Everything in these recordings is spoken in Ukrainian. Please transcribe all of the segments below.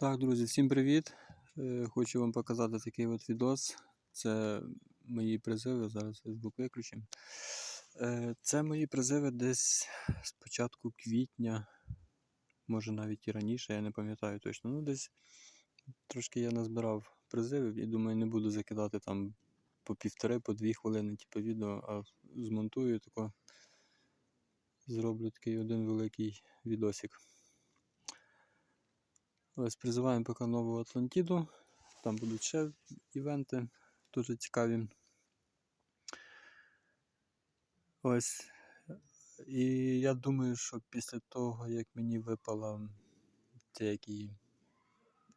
Так, друзі, всім привіт! Е, Хочу вам показати такий от відос. Це мої призиви. Зараз Facebook виключимо. Е, Це мої призиви десь з початку квітня, може навіть і раніше, я не пам'ятаю точно. Ну, десь трошки я назбирав призивів і думаю, не буду закидати там по півтори, по дві хвилини, типу відео, а змонтую тако. Зроблю такий один великий відосик. Ось призиваємо поки нову Атлантіду. Там будуть ще івенти дуже цікаві. Ось. І я думаю, що після того, як мені випала це який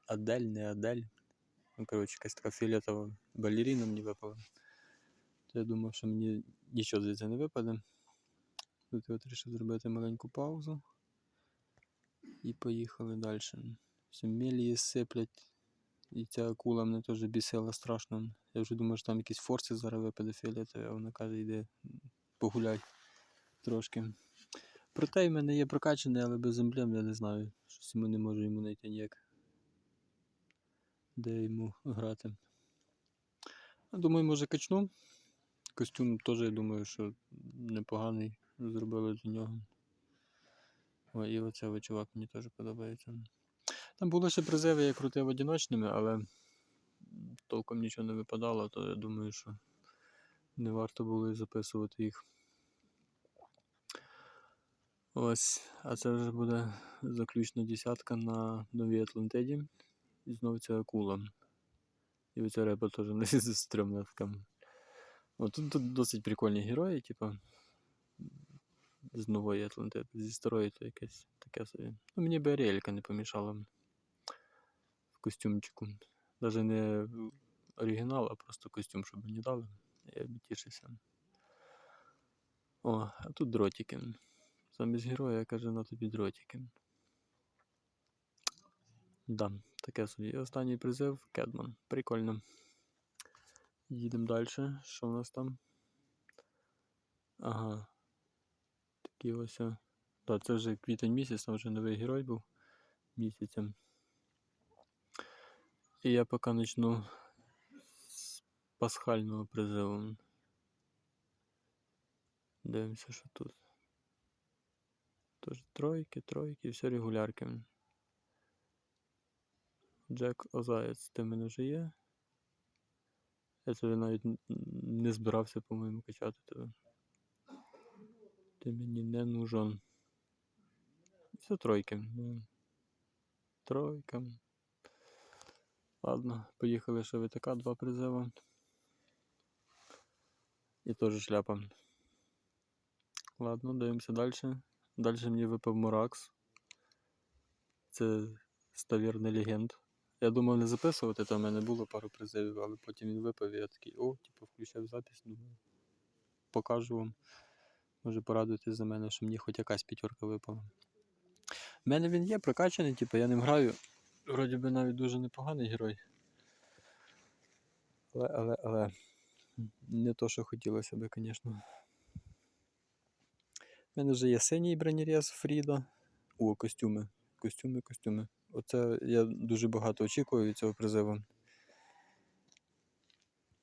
Адель, не Адель. Ну, коротше, якась така фіолетова балеріна мені випала. То я думав, що мені нічого звідси не випаде. Тут я вирішив зробити маленьку паузу. І поїхали далі. Все сиплять. І ця акула мене теж бісила страшно. Я вже думав, що там якісь форси зараз випаде а вона каже, йди погуляй трошки. Проте в мене є прокачаний, але без емблем я не знаю. Щось йому не можу йому знайти ніяк. Де йому грати. Думаю, може качну. Костюм теж, я думаю, що непоганий зробили для нього. Ой, і оцей от чувак мені теж подобається. Там були ще призиви, я крутив одиночними, але толком нічого не випадало, то я думаю, що не варто було записувати їх. Ось, а це вже буде заключна десятка на новій Атлантиді. І знову ця акула. І оця риба теж не стрімна така. Тут, тут досить прикольні герої, типу. З нової Атлантиди. Зі старої то якесь таке собі. Ну, мені би Аріелька не помішала костюмчику. Навіть не оригінал, а просто костюм, щоб мені дали. Я б. О, а тут дротики. Замість героя каже на тобі дротики. Да, таке собі. Останній призив Кедман. Прикольно. Їдемо далі. Що в нас там? Ага. Такі ось. о. Да, це вже квітень місяць, там вже новий герой був місяцем. І я поки почну з пасхального призиву. Дивимося, що тут. Тож тройки, тройки, все регулярки. Джек Озаєць, ти мене вже є. Я тебе навіть не збирався, по-моєму, качати тебе. Ти мені не нужен. Все тройки. Тройка. Ладно, поїхали ще ВТК, два призива. І теж шляпа. Ладно, дивимося далі. Далі мені випав Моракс. Це ставірний легенд. Я думав не записувати, там в мене було пару призивів, але потім він випав і я такий, о, типу, включав запис, думаю. Покажу вам. Може порадуйтесь за мене, що мені хоч якась п'ятерка випала. У мене він є прокачаний, типу, я ним граю. Вроді би навіть дуже непоганий герой. Але, але, але. Не то, що хотілося би, звісно. У мене вже є синій бронерез Фріда. О, костюми. Костюми, костюми. Оце я дуже багато очікую від цього призиву.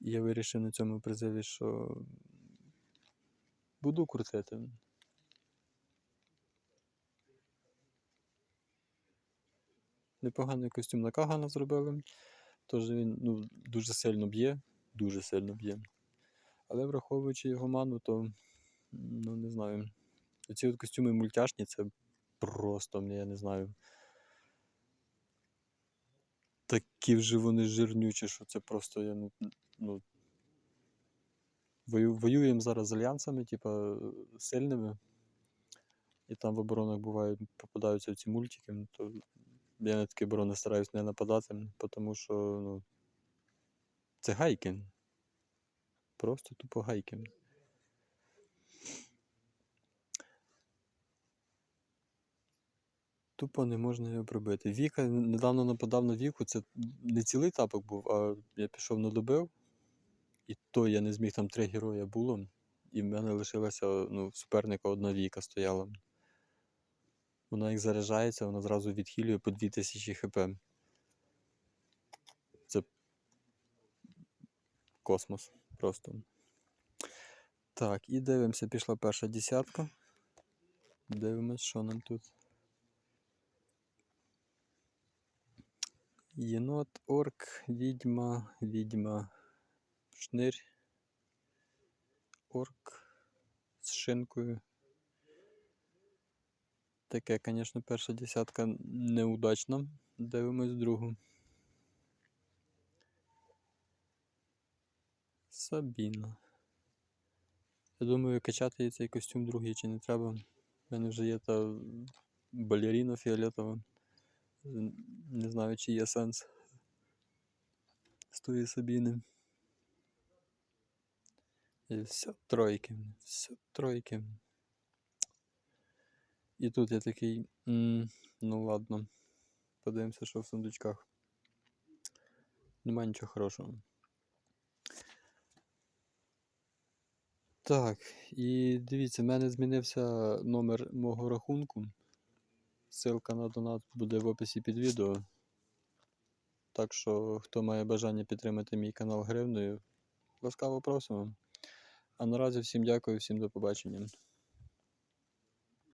Я вирішив на цьому призиві, що буду крутити. Непоганий костюм на Кагана зробили. Тож він ну, дуже сильно б'є, дуже сильно б'є. Але враховуючи його ману, то ну не знаю. Ці от костюми мультяшні, це просто, я не знаю. Такі вже вони жирнючі, що це просто я не. Ну, воюємо зараз з альянсами, типа сильними. І там в оборонах бувають, попадаються ці мультики, ну, то я на такі оборони стараюсь не нападати, тому що ну, це гайки. Просто тупо гайки. Тупо не можна його пробити. Віка недавно нападав на віку, це не цілий тапок був, а я пішов надобив, і то я не зміг там три героя було, і в мене лишилася ну, суперника одна віка стояла. Вона як заряджається, вона зразу відхилює по 2000 хп. Це космос просто. Так, і дивимося, пішла перша десятка. Дивимось, що нам тут. Єнот, орк, відьма, відьма, шнир, орк з шинкою. Таке, звісно, перша десятка неудачна. Дивимось другу. Сабіна. Я думаю, качати їй цей костюм другий чи не треба. У мене вже є та балеріна фіолетова. Не знаю, чи є сенс з тої Сабіни. І все, тройки. Все, тройки. І тут я такий. ну ладно. Подивимося, що в сундучках. Нема нічого хорошого. Так, і дивіться, в мене змінився номер мого рахунку. Ссылка на донат буде в описі під відео. Так що, хто має бажання підтримати мій канал гривною, ласкаво просимо. А наразі всім дякую, всім до побачення.